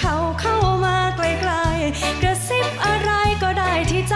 เขาเข้ามาไกลๆกระซิบอะไรก็ได้ที่ใจ